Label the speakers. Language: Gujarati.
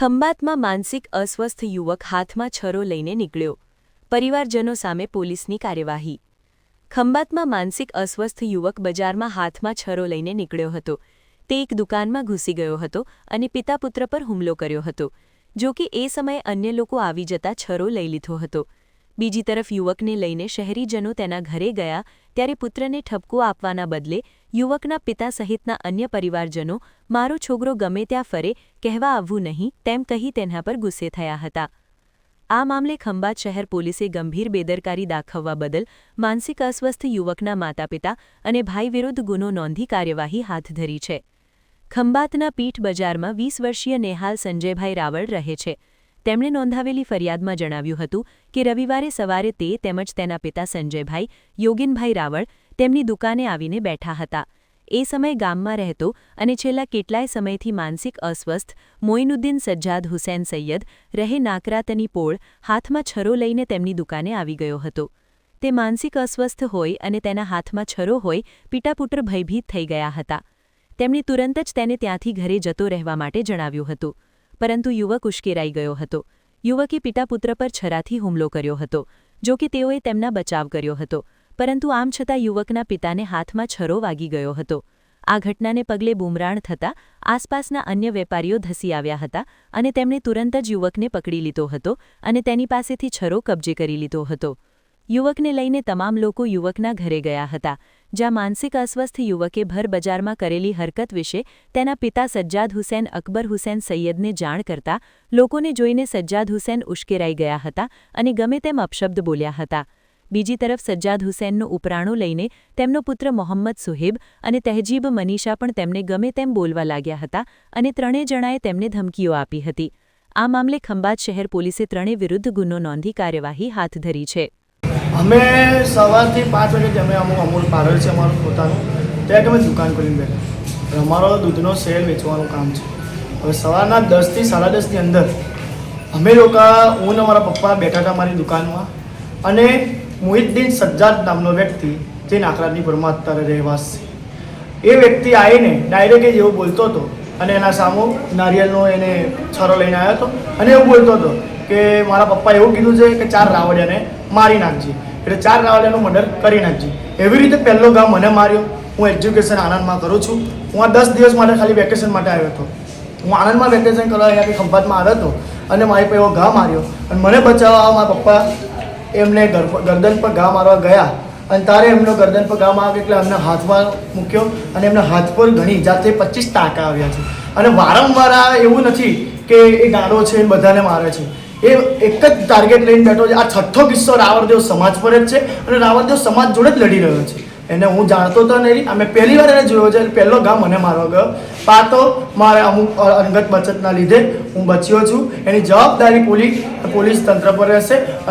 Speaker 1: ખંભાતમાં માનસિક અસ્વસ્થ યુવક હાથમાં છરો લઈને નીકળ્યો. પરિવારજનો સામે પોલીસની કાર્યવાહી. ખંભાતમાં માનસિક અસ્વસ્થ યુવક બજારમાં હાથમાં છરો લઈને નીકળ્યો હતો. તે એક દુકાનમાં ઘૂસી ગયો હતો અને પિતા પુત્ર પર હુમલો કર્યો હતો, જો કે એ સમયે અન્ય લોકો આવી જતા છરો લઈ લીધો હતો. બીજી તરફ યુવકને લઈને શહેરીજનો તેના ઘરે ગયા ત્યારે પુત્રને ઠપકો આપવાના બદલે યુવકના પિતા સહિતના અન્ય પરિવારજનો, મારો છોકરો ગમે ત્યાં ફરે, કહેવા આવવું નહીં, તેમ કહી તેના પર ગુસ્સે થયા હતા. આ મામલે ખંભાત શહેર પોલીસે ગંભીર બેદરકારી દાખવવા બદલ માનસિક અસ્વસ્થ યુવકના માતાપિતા અને ભાઈ વિરુદ્ધ ગુનો નોંધી કાર્યવાહી હાથ ધરી છે. ખંભાતના પીઠ બજારમાં વીસ વર્ષીય નેહાલ સંજયભાઈ રાવળ રહે છે. તેમણે નોંધાવેલી ફરિયાદમાં જણાવ્યું હતું કે રવિવારે સવારે તે તેમજ તેના પિતા સંજયભાઈ, યોગિનભાઈ રાવળ તેમની દુકાને આવીને બેઠા હતા. એ સમયે ગામમાં રહેતો અને છેલ્લા કેટલાય સમયથી માનસિક અસ્વસ્થ, મોઇનુદ્દીન સજ્જાદ હુસૈન સૈયદ રહે નાકરાતની પોળ હાથમાં છરો લઈને તેમની દુકાને આવી ગયો હતો. તે માનસિક અસ્વસ્થ હોય અને તેના હાથમાં છરો હોય, પિતાપુત્ર ભયભીત થઈ ગયા હતા. તેમણે તુરંત જ તેને ત્યાંથી ઘરે જતો રહેવા માટે જણાવ્યું હતું. પરંતુ યુવક ઉશ્કેરાઈ ગયો હતો. યુવકે પિતાપુત્ર પર છરાથી હુમલો કર્યો હતો, જો કે તેઓએ તેમના બચાવ કર્યો હતો, પરંતુ આમ છતાં યુવકના પિતાને હાથમાં છરો વાગી ગયો હતો. આ ઘટનાને પગલે બુમરાણ થતાં આસપાસના અન્ય વેપારીઓ ધસી આવ્યા હતા અને તેમણે તુરંત જ યુવકને પકડી લીધો હતો અને તેની પાસેથી છરો કબજે કરી લીધો હતો. યુવકને લઈને તમામ લોકો યુવકના ઘરે ગયા હતા, જ્યાં માનસિક અસ્વસ્થ યુવકે ભર બજારમાં કરેલી હરકત વિશે તેના પિતા સજ્જાદ હુસેન અકબર હુસેન સૈયદને જાણ કરતા લોકોને જોઈને સજ્જાદ હુસેન ઉશ્કેરાઈ ગયા હતા અને ગમે તેમ અપશબ્દ બોલ્યા હતા. બીજી તરફ સજ્જાદ હુસેનનું ઉપરાણું લઈને તેમનો પુત્ર મોહમ્મદ સુહેબ અને તહેજીબ મનીષા પણ તેમને ગમે તેમ બોલવા લાગ્યા હતા અને ત્રણેય જણાએ તેમને ધમકીઓ આપી હતી. આ મામલે ખંભાત શહેર પોલીસે ત્રણેય વિરુદ્ધ ગુનો નોંધી કાર્યવાહી હાથ ધરી છે.
Speaker 2: અમે સવારથી પાંચ વાગે અમે અમુક અમૂલ પાર્લર છે અમારું પોતાનું, ત્યાં અમે દુકાન કરીને બેઠા. અમારો દૂધનો સેલ વેચવાનું કામ છે. હવે સવારના દસથી સાડા દસની અંદર, અમે લોકો, હું ને મારા પપ્પા બેઠા હતા મારી દુકાનમાં, અને મોહિદ્દીન સજ્જાદ નામનો વ્યક્તિ જે નાકરાજની પરમાં અત્યારે રહેવાસી એ વ્યક્તિ આવીને ડાયરેક્ટ એ જેવો બોલતો હતો અને એના સામો નારિયેલનો એને છરો લઈને આવ્યો હતો. અને એવું બોલતો હતો કે મારા પપ્પા એવું કીધું છે કે ચાર રાવડિયાને મારી નાખજે. એટલે ચાર રાવડિયાનું મર્ડર કરી નાખજે. એવી રીતે પહેલો ગામ મને માર્યો. હું એજ્યુકેશન આણંદમાં કરું છું. હું આ દસ દિવસ માટે ખાલી વેકેશન માટે આવ્યો હતો. હું આણંદમાં વેકેશન કરવા અહીંયાથી ખંભાતમાં આવ્યો હતો અને મારી પાસે એવો ઘા માર્યો. અને મને બચાવવા મારા પપ્પા એમને ગર- ગરદન પર ઘા મારવા ગયા. અને તારે એમનો ગરદન પર ગામ આવ્યો એટલે એમને હાથમાં મૂક્યો અને એમના હાથ પર ઘણી જાતે પચીસ ટાંકા આવ્યા છે. અને વારંવાર આ એવું નથી કે એ ગાળો છે બધાને મારે છે. એ એક જ ટાર્ગેટ લઈને બેઠો છે. આ છઠ્ઠો કિસ્સો રાવણદેવ સમાજ પર જ છે અને રાવણદેવ સમાજ જોડે જ લડી રહ્યો છે. એને હું જાણતો તો નહીં, અમે પહેલી વાર એને જોયો છે પહેલો ગામ મને મારવા ગયો. પા તો મારે અમુક અંગત બચતના લીધે હું બચ્યો છું. એની જવાબદારી પોલીસ પોલીસ તંત્ર પર રહેશે.